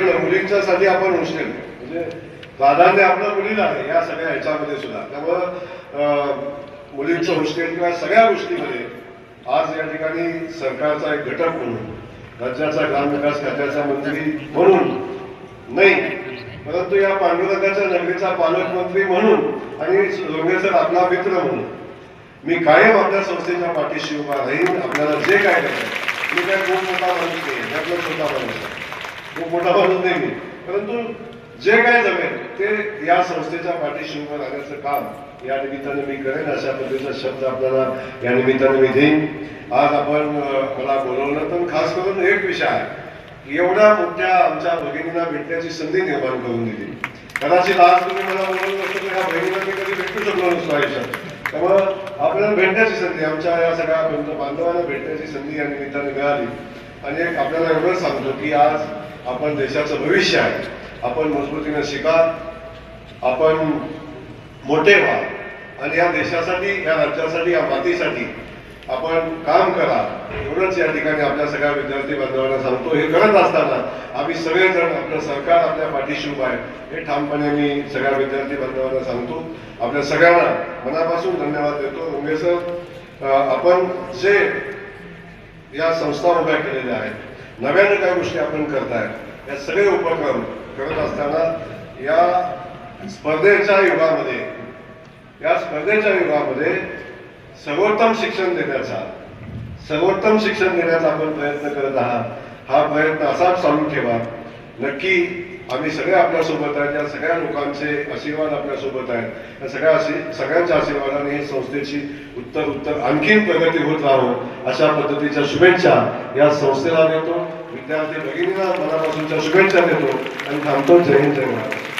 मुलींच्यासाठी आपण उष्ण म्हणजे प्राधान्य आपलं मुलीला आहे या सगळ्या ह्याच्यामध्ये सुद्धा. त्यामुळं अं, मुलींचं हॉस्टेल किंवा सगळ्या गोष्टीमध्ये आज या ठिकाणी सरकारचा एक घटक म्हणून राज्याचा ग्रामविकास खात्याचा मंत्री म्हणून नाही परंतु या पांडुरंगाच्या नगरीचा पालकमंत्री म्हणून आणि लोंढे सर आपला मित्र म्हणून मी कायम आपल्या संस्थेच्या पाठीशी उभा राहीन. आपल्याला जे काय करायचं मी काय खूप मोठा माणूस नाही त्यातला छोटा माणूस आहे. खूप मोठा माणूस नाही परंतु जे काय जमेल ते या संस्थेच्या पाठीशी उभं राहण्याचं काम या निमित्ताने मी करेन. अशा पद्धतीचा शब्द आपल्याला या निमित्ताने मी देईन. आज आपण मला बोलवलं तर खास करून एक विषय आहे एवढ्या मोठ्या आमच्या भगिनींना भेटण्याची संधी निर्माण करून दिली. कदाचित आज तुम्ही मला बोलवलं नसतं तर या बहिणीला मी कधी भेटू शकलो नसतो आयुष्यात. त्यामुळं आपल्याला भेटण्याची संधी आमच्या या सगळ्या बंधू बांधवांना भेटण्याची संधी या निमित्ताने मिळाली. आणि एक आपल्याला एवढं सांगतो की आज आपण देशाचं भविष्य आहे. आपण मजबूतीनं शिका आपण मोठे व्हा आणि या देशासाठी या राज्यासाठी या मातीसाठी आपण काम करा एवढंच या ठिकाणी आपल्या सगळ्या विद्यार्थी बांधवांना सांगतो. हे करत असताना आम्ही सगळेजण आपलं सरकार आपल्या पाठीशी उभं आहे. हे ठामपणे मी सगळ्या विद्यार्थी बांधवांना सांगतो. आपल्या सगळ्यांना मनापासून धन्यवाद देतो. रंगे सर आपण जे या संस्था उभ्या केलेल्या आहेत नव्याने काय गोष्टी आपण करताय या सगळे उपक्रम करत असताना या स्पर्धेच्या युगामध्ये या स्पर्धेच्या युगामध्ये सर्वोत्तम शिक्षण देण्याचा सर्वोत्तम शिक्षण देण्याचा आपण प्रयत्न करत आहात. हा प्रयत्न असाच चालू ठेवा. नक्की आम्ही सगळे आपल्यासोबत आहेत या सगळ्या लोकांचे आशीर्वाद आपल्यासोबत आहेत. या सगळ्या सगळ्यांच्या आशीर्वादाने ही संस्थेची उत्तर उत्तर आणखीन प्रगती होत राहो अशा पद्धतीच्या शुभेच्छा या संस्थेला देतो. विद्यार्थी भगिनीला मनापासूनच्या शुभेच्छा देतो. आणि थांबतो. जय हिंद जय महाराज.